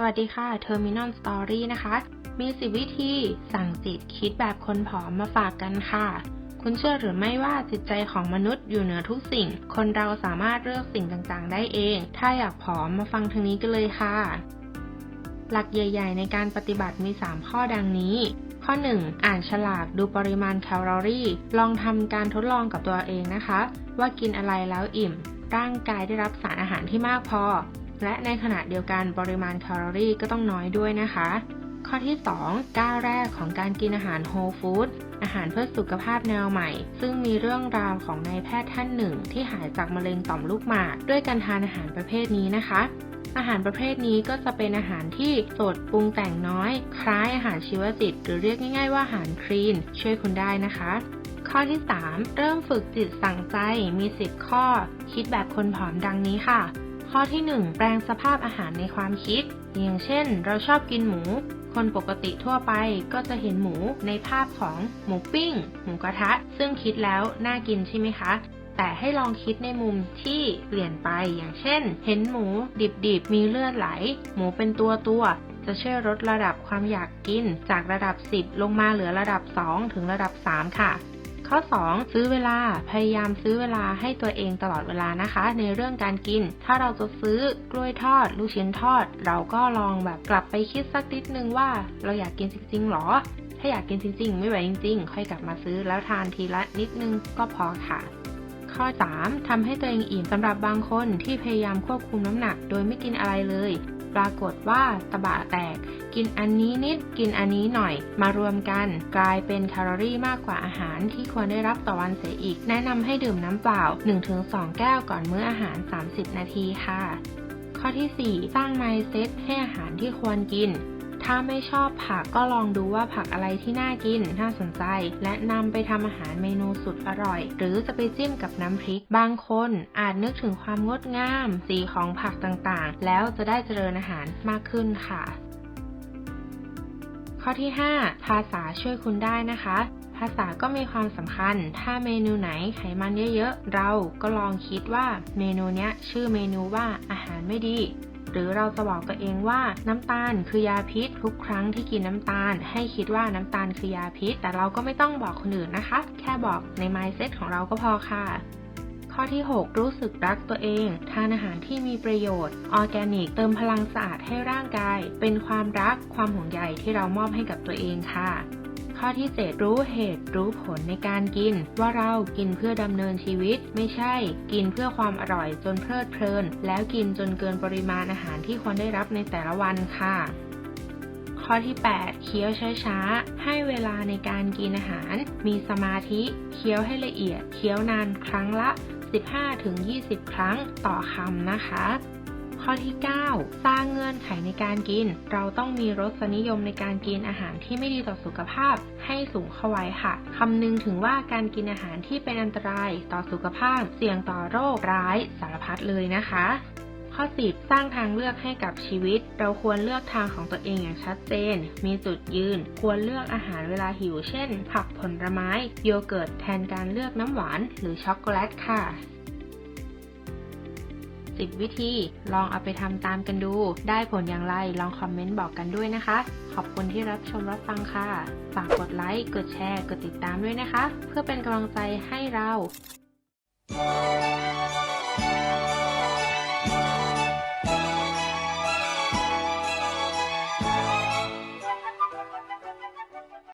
สวัสดีค่ะ Terminal Story นะคะ มี10วิธีสั่งจิตคิดแบบคนผอมมาฝากกันค่ะ คุณเชื่อหรือไม่ว่าจิตใจของมนุษย์อยู่เหนือทุกสิ่ง คนเราสามารถเลือกสิ่งต่างๆ ได้เอง ถ้าอยากผอมมาฟังทางนี้กันเลยค่ะ หลักใหญ่ ๆ ในการปฏิบัติมี 3 ข้อดังนี้ ข้อ 1 อ่านฉลากดูปริมาณแคลอรี่ ลองทำการทดลองกับตัวเองนะคะ ว่ากินอะไรแล้วอิ่มร่างกายได้รับสารอาหารที่มากพอ และในขณะเดียวกันปริมาณแคลอรี่ก็ต้องน้อยด้วยนะคะ ข้อที่ 2 ก้าวแรกของการกินอาหารโฮลฟู้ดอาหารเพื่อสุขภาพแนวใหม่ ซึ่งมีเรื่องราวของนายแพทย์ท่านหนึ่ง ที่หายจากมะเร็งต่อมลูกหมาก ด้วยการทานอาหารประเภทนี้นะคะ อาหารประเภทนี้ก็จะเป็นอาหารที่สดปรุงแต่งน้อย คล้ายอาหารชีวจิต หรือเรียกง่าย ๆ ว่าอาหารคลีน ช่วยคุณได้นะคะข้อที่ 3 เริ่มฝึกจิตสั่งใจมี 10 ข้อ คิดแบบคนผอมดังนี้ค่ะ ข้อที่ 1 แปลงสภาพอาหารในความคิด อย่างเช่น เราชอบกินหมู คนปกติทั่วไปก็จะเห็นหมูในภาพของหมูปิ้ง หมูกระทะ ซึ่งคิดแล้วน่ากินใช่ไหมคะแต่ให้ลองคิดในมุมที่เปลี่ยนไปอย่างเช่น เห็นหมูดิบๆ มีเลือดไหล หมูเป็นตัวตัวๆจะช่วยลดระดับความอยากกิน จากระดับ 10 ลงมาเหลือระดับ 2 ถึงระดับ 3 ค่ะ ข้อ 2 ซื้อเวลาพยายามซื้อเวลาให้ตัวเองตลอดเวลานะคะ ในเรื่องการกิน ถ้าเราจะซื้อกล้วยทอด ลูกชิ้นทอด เราก็ลองแบบกลับไปคิดสักนิดนึงว่าเราอยากกินจริงๆหรอ ถ้าอยากกินจริงๆ ไม่ไหวจริง ๆ ค่อยกลับมาซื้อแล้วทานทีละนิดนึงก็พอค่ะข้อ 3. ทำให้ตัวเองอิ่มสำหรับบางคนที่พยายามควบคุมน้ำหนัก โดยไม่กินอะไรเลย ปรากฏว่าตะบะแตก กินอันนี้นิดกินอันนี้หน่อย มารวมกันกลายเป็นแคลอรี่มากกว่าอาหารที่ควรได้รับต่อวันเสียอีก แนะนำให้ดื่มน้ำเปล่า 1-2 แก้วก่อนมื้ออาหาร 30 นาทีค่ะ ข้อที่ 4 สร้าง mindset ให้อาหารที่ควรกิน ถ้าไม่ชอบผักก็ลองดูว่าผักอะไรที่น่ากินน่าสนใจ และนำไปทำอาหารเมนูสุดอร่อย หรือจะไปจิ้มกับน้ำพริก บางคนอาจนึกถึงความงดงาม สีของผักต่างๆ แล้วจะได้เจริญอาหารมากขึ้นค่ะ ข้อที่ 5 ภาษาช่วยคุณได้นะคะภาษาก็มีความสำคัญ ถ้าเมนูไหนไขมันเยอะๆ เราก็ลองคิดว่าเมนูเนี้ยชื่อเมนูว่าอาหารไม่ดี หรือเราจะบอกตัวเองว่าน้ำตาลคือยาพิษ ทุกครั้งที่กินน้ำตาล ให้คิดว่าน้ำตาลคือยาพิษ แต่เราก็ไม่ต้องบอกคนอื่นนะคะ แค่บอกใน mindset ของเราก็พอค่ะข้อที่ 6 รู้สึกรักตัวเอง ทานอาหารที่มีประโยชน์ ออร์แกนิก เติมพลังสะอาดให้ร่างกาย เป็นความรักความห่วงใยที่เรามอบให้กับตัวเองค่ะ ข้อที่ 7 รู้เหตุรู้ผลในการกิน ว่าเรากินเพื่อดำเนินชีวิต ไม่ใช่ กินเพื่อความอร่อยจนเพลิดเพลิน แล้วกินจนเกินปริมาณอาหารที่ควรได้รับในแต่ละวันค่ะข้อที่ 8 เคี้ยวช้าๆ ให้เวลาในการกินอาหาร มีสมาธิ เคี้ยวให้ละเอียด เคี้ยวนานครั้งละ 15-20 ครั้งต่อคำนะคะ ข้อที่ 9 สร้างเงื่อนไขในการกิน เราต้องมีรสนิยมในการกินอาหารที่ไม่ดีต่อสุขภาพให้สูงเข้าไว้ค่ะคำนึงถึงว่าการกินอาหารที่เป็นอันตรายต่อสุขภาพ เสี่ยงต่อโรคร้ายสารพัดเลยนะคะข้อ10สร้างทางเลือกให้กับชีวิต เราควรเลือกทางของตัวเองอย่างชัดเจน มีจุดยืน ควรเลือกอาหารเวลาหิว เช่น ผักผลไม้ โยเกิร์ต แทนการเลือกน้ำหวาน หรือช็อกโกแลตค่ะ 10 วิธี ลองเอาไปทำตามกันดู ได้ผลอย่างไรลองคอมเมนต์บอกกันด้วยนะคะ ขอบคุณที่รับชมรับฟังค่ะ ฝากกดไลค์ กดแชร์ กดติดตามด้วยนะคะ เพื่อเป็นกำลังใจให้เรา